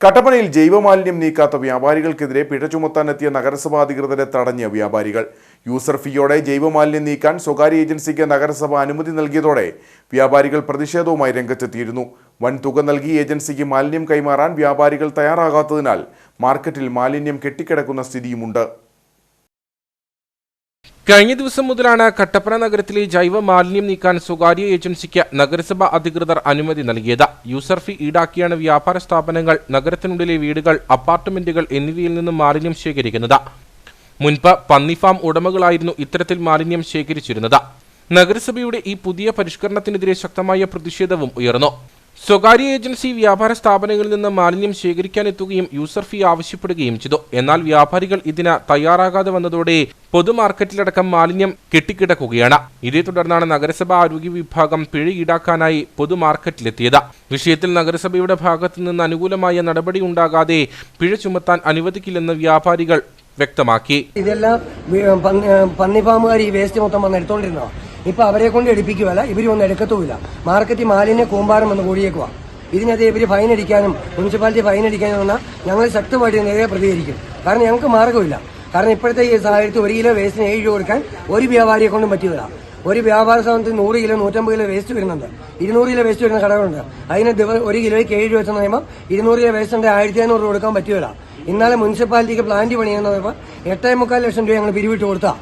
കട്ടപ്പനയിൽ ജൈവമാലിന്യം നീക്കാത്ത വ്യാപാരികൾക്കെതിരെ പിഴ ചുമത്താനെത്തിയ നഗരസഭാ അധികൃതരെ തടഞ്ഞ വ്യാപാരികൾ. യൂസർ ഫീയോടെ ജൈവമാലിന്യം നീക്കാൻ സ്വകാര്യ ഏജൻസിക്ക് നഗരസഭ അനുമതി നൽകിയതോടെ വ്യാപാരികൾ പ്രതിഷേധവുമായി രംഗത്തെത്തിയിരുന്നു. വൻ തുക നൽകി ഏജൻസിക്ക് മാലിന്യം കൈമാറാൻ വ്യാപാരികൾ തയ്യാറാകാത്തതിനാൽ മാർക്കറ്റിൽ മാലിന്യം കെട്ടിക്കിടക്കുന്ന സ്ഥിതിയുമുണ്ട്. കഴിഞ്ഞ ദിവസം മുതലാണ് കട്ടപ്പന നഗരത്തിലെ ജൈവ മാലിന്യം നീക്കാൻ സ്വകാര്യ ഏജൻസിക്ക് നഗരസഭാ അധികൃതർ അനുമതി നൽകിയത്. യൂസർ ഫീ ഈടാക്കിയാണ് വ്യാപാര സ്ഥാപനങ്ങൾ നഗരത്തിനുള്ളിലെ വീടുകൾ അപ്പാർട്ട്മെന്റുകൾ എന്നിവയിൽ നിന്നും മാലിന്യം ശേഖരിക്കുന്നത്. മുൻപ് പന്നിഫാം ഉടമകളായിരുന്നു ഇത്തരത്തിൽ മാലിന്യം ശേഖരിച്ചിരുന്നത്. നഗരസഭയുടെ ഈ പുതിയ പരിഷ്കരണത്തിനെതിരെ ശക്തമായ പ്രതിഷേധവും ഉയർന്നു. സ്വകാര്യ ഏജൻസി വ്യാപാര സ്ഥാപനങ്ങളിൽ നിന്ന് മാലിന്യം ശേഖരിക്കാനെത്തുകയും യൂസർ ഫീ ആവശ്യപ്പെടുകയും ചെയ്തു. എന്നാൽ വ്യാപാരികൾ ഇതിന് തയ്യാറാകാതെ വന്നതോടെ പൊതുമാർക്കറ്റിലടക്കം മാലിന്യം കെട്ടിക്കിടക്കുകയാണ്. ഇതേ തുടർന്നാണ് നഗരസഭ ആരോഗ്യ വിഭാഗം പിഴ ഈടാക്കാനായി പൊതുമാർക്കറ്റിലെത്തിയത് വിഷയത്തിൽ നഗരസഭയുടെ ഭാഗത്തു നിന്ന് അനുകൂലമായ നടപടി ഉണ്ടാകാതെ പിഴ ചുമത്താൻ അനുവദിക്കില്ലെന്ന് വ്യാപാരികൾ വ്യക്തമാക്കി. ഇതെല്ലാം പന്നിഫാമുകാർ ഈ വേസ്റ്റ് മൊത്തം വന്ന് ഇപ്പൊ അവരെ കൊണ്ട് എടുപ്പിക്കുകയല്ല ഇവരൊന്നും എടുക്കത്തുമില്ല. മാർക്കറ്റിൽ മാലിന്യ കൂമ്പാരം വന്ന് കൂടിയേക്കുവാ. ഇതിനെതിരെ ഇവർ ഫൈൻ അടിക്കാനും മുനിസിപ്പാലിറ്റി ഫൈൻ അടിക്കാനും വന്നാൽ ഞങ്ങൾ ശക്തമായിട്ട് ഇതിനെതിരെ പ്രതികരിക്കും. കാരണം ഞങ്ങൾക്ക് മാർഗമില്ല കാരണം ഇപ്പോഴത്തെ ഈ സാഹചര്യത്തിൽ ഒരു കിലോ വേസ്റ്റിന് ഏഴ് രൂപ കൊടുക്കാൻ ഒരു വ്യാപാരിയെ കൊണ്ടും പറ്റിയതല്ല ഒരു വ്യാപാര സ്ഥാപനത്തിൽ നൂറ് കിലോ നൂറ്റമ്പത് കിലോ വേസ്റ്റ് വരുന്നുണ്ട്. ഇരുന്നൂറ് കിലോ വേസ്റ്റ് വരുന്ന കടകളുണ്ട്. അതിന് ദിവസം ഒരു കിലോയ്ക്ക് ഏഴ് രൂപ വെച്ചെന്ന് പറയുമ്പോൾ ഇരുന്നൂറ് കിലോ വേസ്റ്റ് ഉണ്ട് ആയിരത്തി അഞ്ഞൂറ് രൂപ കൊടുക്കാൻ പറ്റില്ല ഇന്നലെ മുനിസിപ്പാലിറ്റിക്ക് പ്ലാന്റ് പണിയെന്ന് പറയുമ്പോൾ എട്ടേ മുക്കാൽ ലക്ഷം രൂപ ഞങ്ങൾ പിരിവിട്ട് കൊടുത്താ.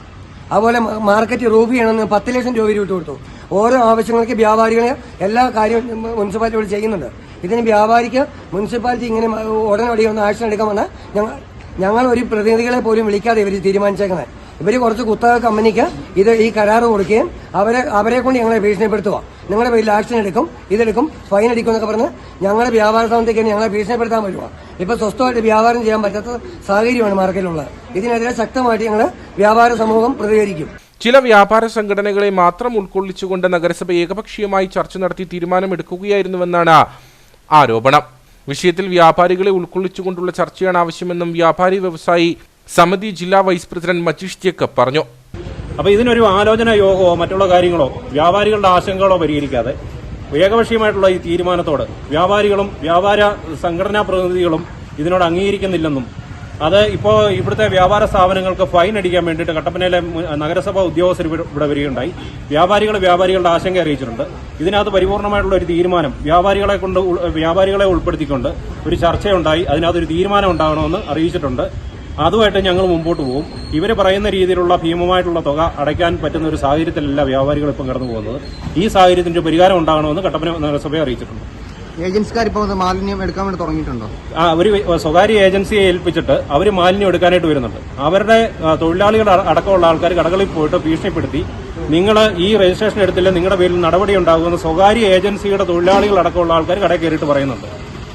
അതുപോലെ മാർക്കറ്റ് ചെയ്യണമെന്ന് പത്ത് ലക്ഷം രൂപ വിട്ടു കൊടുത്തു. ഓരോ ആവശ്യങ്ങൾക്ക് വ്യാപാരികളെ എല്ലാ കാര്യവും മുനിസിപ്പാലിറ്റി ചെയ്യുന്നുണ്ട്. ഇതിന് വ്യാപാരിക്ക് മുനിസിപ്പാലിറ്റി ഇങ്ങനെ ഉടനടി ഒന്ന് ആക്ഷൻ എടുക്കാൻ വന്നാൽ ഞങ്ങൾ ഞങ്ങൾ ഒരു പ്രതിനിധികളെ പോലും വിളിക്കാതെ ഇവർ തീരുമാനിച്ചേക്കുന്നത് ഇവർ കുറച്ച് കുത്തക കമ്പനിക്ക് ഇത് ഈ കരാർ കൊടുക്കുകയും അവരെ അവരെ കൊണ്ട് ഞങ്ങളെ ഭീഷണിപ്പെടുത്തുക. നിങ്ങളുടെ പേരിൽ ആക്ഷൻ എടുക്കും ഇതെടുക്കും ഫൈൻ അടിക്കും എന്നൊക്കെ പറഞ്ഞ് ഞങ്ങളുടെ വ്യാപാര സ്ഥാപനത്തേക്ക് ഞങ്ങളെ ഭീഷണിപ്പെടുത്താൻ പറ്റുക ഇപ്പൊ സ്വസ്ഥമായിട്ട് വ്യാപാരം ചെയ്യാൻ പറ്റാത്ത സാഹചര്യമാണ് മാർക്കറ്റിലുള്ളത്. ഇതിനെതിരെ ശക്തമായിട്ട് ഞങ്ങൾ വ്യാപാര സമൂഹം പ്രതികരിക്കും. ചില വ്യാപാര സംഘടനകളെ മാത്രം ഉൾക്കൊള്ളിച്ചുകൊണ്ട് നഗരസഭ ഏകപക്ഷീയമായി ചർച്ച നടത്തി തീരുമാനമെടുക്കുകയായിരുന്നുവെന്നാണ് ആരോപണം. വിഷയത്തിൽ വ്യാപാരികളെ ഉൾക്കൊള്ളിച്ചുകൊണ്ടുള്ള ചർച്ചയാണ് ആവശ്യമെന്നും വ്യാപാരി വ്യവസായി സമിതി ജില്ലാ വൈസ് പ്രസിഡന്റ് മജീഷ് ജേക്കബ് പറഞ്ഞു. അപ്പൊ ഇതിനൊരു ആലോചന യോഗമോ മറ്റുള്ള കാര്യങ്ങളോ വ്യാപാരികളുടെ ആശങ്കകളോ പരിഹരിക്കാതെ ഏകപക്ഷീയമായിട്ടുള്ള ഈ തീരുമാനത്തോട് വ്യാപാരികളും വ്യാപാര സംഘടനാ പ്രതിനിധികളും ഇതിനോട് അംഗീകരിക്കുന്നില്ലെന്നും അത് ഇപ്പോൾ ഇവിടുത്തെ വ്യാപാര സ്ഥാപനങ്ങൾക്ക് ഫൈൻ അടിക്കാൻ വേണ്ടിയിട്ട് കട്ടപ്പനയിലെ നഗരസഭാ ഉദ്യോഗസ്ഥർ ഇവിടെ വരികയുണ്ടായി. വ്യാപാരികൾ വ്യാപാരികളുടെ ആശങ്ക അറിയിച്ചിട്ടുണ്ട്. ഇതിനകത്ത് പരിപൂർണമായിട്ടുള്ള ഒരു തീരുമാനം വ്യാപാരികളെ കൊണ്ട് വ്യാപാരികളെ ഉൾപ്പെടുത്തിക്കൊണ്ട് ഒരു ചർച്ചയുണ്ടായി. അതിനകത്തൊരു തീരുമാനം ഉണ്ടാകണമെന്ന് അറിയിച്ചിട്ടുണ്ട്. അതുമായിട്ട് ഞങ്ങൾ മുമ്പോട്ട് പോകും. ഇവർ പറയുന്ന രീതിയിലുള്ള ഭീമമായിട്ടുള്ള തുക അടയ്ക്കാൻ പറ്റുന്ന ഒരു സാഹചര്യത്തിലല്ല വ്യാപാരികൾ ഇപ്പം കടന്നു പോകുന്നത്. ഈ സാഹചര്യത്തിന്റെ ഒരു പരിഹാരം ഉണ്ടാകണമെന്ന് കട്ടപ്പന നഗരസഭയെ അറിയിച്ചിട്ടുണ്ട്. ഏജൻസിക്കാർ ഇപ്പോൾ മാലിന്യം എടുക്കാൻ വേണ്ടി തുടങ്ങിയിട്ടുണ്ടോ? ആ ഒരു സ്വകാര്യ ഏജൻസിയെ ഏൽപ്പിച്ചിട്ട് അവർ മാലിന്യം എടുക്കാനായിട്ട് വരുന്നുണ്ട്. അവരുടെ തൊഴിലാളികൾ അടക്കമുള്ള ആൾക്കാർ കടകളിൽ പോയിട്ട് ഭീഷണിപ്പെടുത്തി നിങ്ങൾ ഈ രജിസ്ട്രേഷൻ എടുത്തില്ല നിങ്ങളുടെ പേരിൽ നടപടി ഉണ്ടാകുമെന്ന് സ്വകാര്യ ഏജൻസിയുടെ തൊഴിലാളികൾ അടക്കമുള്ള ആൾക്കാർ കടയിൽ കയറിയിട്ട് പറയുന്നുണ്ട്.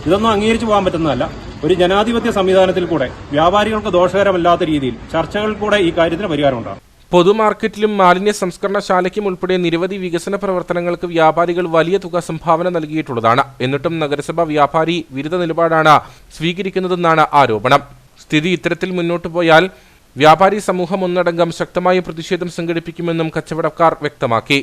ഇതൊന്നും അംഗീകരിച്ചു പോകാൻ പറ്റുന്നതല്ല. ഒരു ജനാധിപത്യ സംവിധാനത്തിൽ കൂടെ വ്യാപാരികൾക്ക് ദോഷകരമല്ലാത്ത രീതിയിൽ ചർച്ചകൾ കൂടെ ഈ കാര്യത്തിന് പരിഹാരം ഉണ്ടാകും പൊതുമാർക്കറ്റിലും മാലിന്യ സംസ്കരണശാലയ്ക്കും ഉൾപ്പെടെ നിരവധി വികസന പ്രവർത്തനങ്ങൾക്ക് വ്യാപാരികൾ വലിയ തുക സംഭാവന നൽകിയിട്ടുള്ളതാണ്. എന്നിട്ടും നഗരസഭ വ്യാപാരി വിരുദ്ധ നിലപാടാണ് സ്വീകരിക്കുന്നതെന്നാണ് ആരോപണം. സ്ഥിതി ഇത്തരത്തിൽ മുന്നോട്ടു പോയാൽ വ്യാപാരി സമൂഹം ഒന്നടങ്കം ശക്തമായ പ്രതിഷേധം സംഘടിപ്പിക്കുമെന്നും കച്ചവടക്കാർ വ്യക്തമാക്കി.